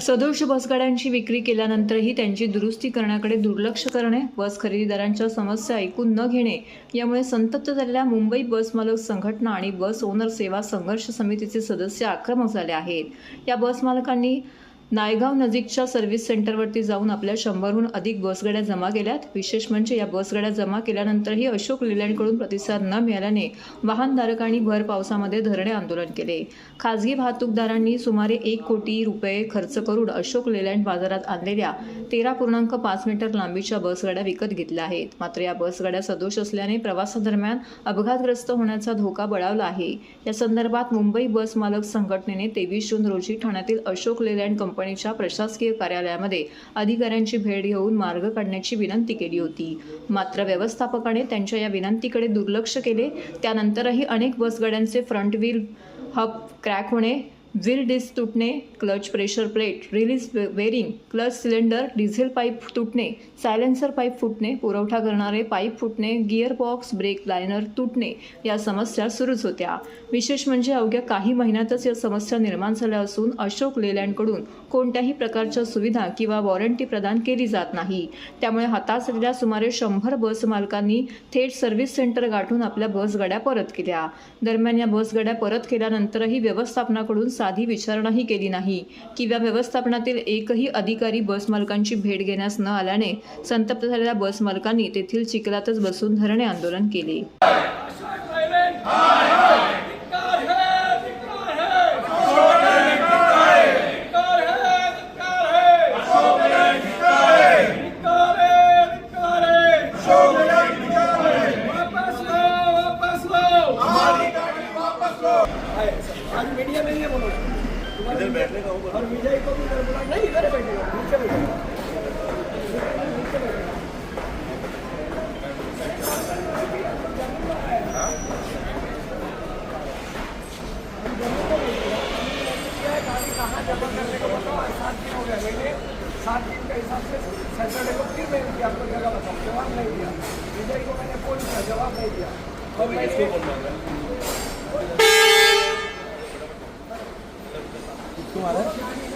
सदोष बसगाड्यांची विक्री केल्यानंतरही त्यांची दुरुस्ती करण्याकडे दुर्लक्ष करणे बस खरेदीदारांच्या समस्या ऐकून न घेणे यामुळे संतप्त झालेल्या मुंबई बस मालक संघटना आणि बस ओनर सेवा संघर्ष समितीचे सदस्य आक्रमक झाले आहेत. या बस मालकांनी नायगाव नजीकच्या सर्व्हिस सेंटरवरती जाऊन आपल्या शंभरहून अधिक बसगाड्या जमा केल्यात. विशेष म्हणजे या बसगाड्या जमा केल्यानंतरही अशोक लेलँडकडून प्रतिसाद न मिळाल्याने वाहनधारकांनी भर पावसामध्ये धरणे आंदोलन केले. खासगी वाहतूकदारांनी सुमारे एक कोटी रुपये खर्च करून अशोक लेलँड बाजारात आणलेल्या तेरा पूर्णांक पाच मीटर लांबीच्या बसगाड्या विकत घेतल्या आहेत. मात्र या बसगाड्या सदोष असल्याने प्रवासादरम्यान अपघातग्रस्त होण्याचा धोका बळावला आहे. या संदर्भात मुंबई बस मालक संघटनेने तेवीस जून रोजी ठाण्यातील अशोक लेलँड कंपनीच्या प्रशासकीय कार्यालयामध्ये अधिकाऱ्यांची भेट घेऊन मार्ग काढण्याची विनंती केली होती. मात्र व्यवस्थापकाने त्यांच्या या विनंतीकडे दुर्लक्ष केले. त्यानंतरही अनेक बसगाड्यांचे फ्रंट व्हील हब क्रॅक होणे wheel disc तुटणे clutch pressure plate release bearing clutch cylinder diesel pipe तुटणे silencer pipe फुटणे पुरवठा करणारे पाईप फुटणे गिअर बॉक्स ब्रेक लायनर तुटणे या समस्या सुरूच होत्या. विशेष म्हणजे अवघ्या काही महिन्यातच या समस्या निर्माण झाल्या असून अशोक लेलँडकडून कोणत्याही प्रकारच्या सुविधा किंवा वॉरंटी प्रदान केली जात नाही. त्यामुळे हातासलेल्या सुमारे शंभर बस मालकांनी थेट सर्व्हिस सेंटर गाठून आपल्या बसगाड्या परत केल्या. दरम्यान या बसगाड्या परत केल्यानंतरही व्यवस्थापनाकडून साधी विचारणाही केली नाही. किंवा व्यवस्थापनातील एकही अधिकारी बस मालकांची भेट घेण्यास न आल्याने संतप्त झालेल्या बस मालकांनी तेथील चिखलातच बसून धरणे आंदोलन केले. आज मीडिया नहीं है बोलो इधर बैठने का और विजय को भी इधर बुला नहीं इधर बैठेगा। नीचे बैठेगा। सात दिन हो? के हिसाब से सैटरडे को फिर मैंने दिया आपको जगह बताओ जवाब नहीं दिया विजय को मैंने फ़ोन किया जवाब नहीं दिया और मैं इसको तुम्हाला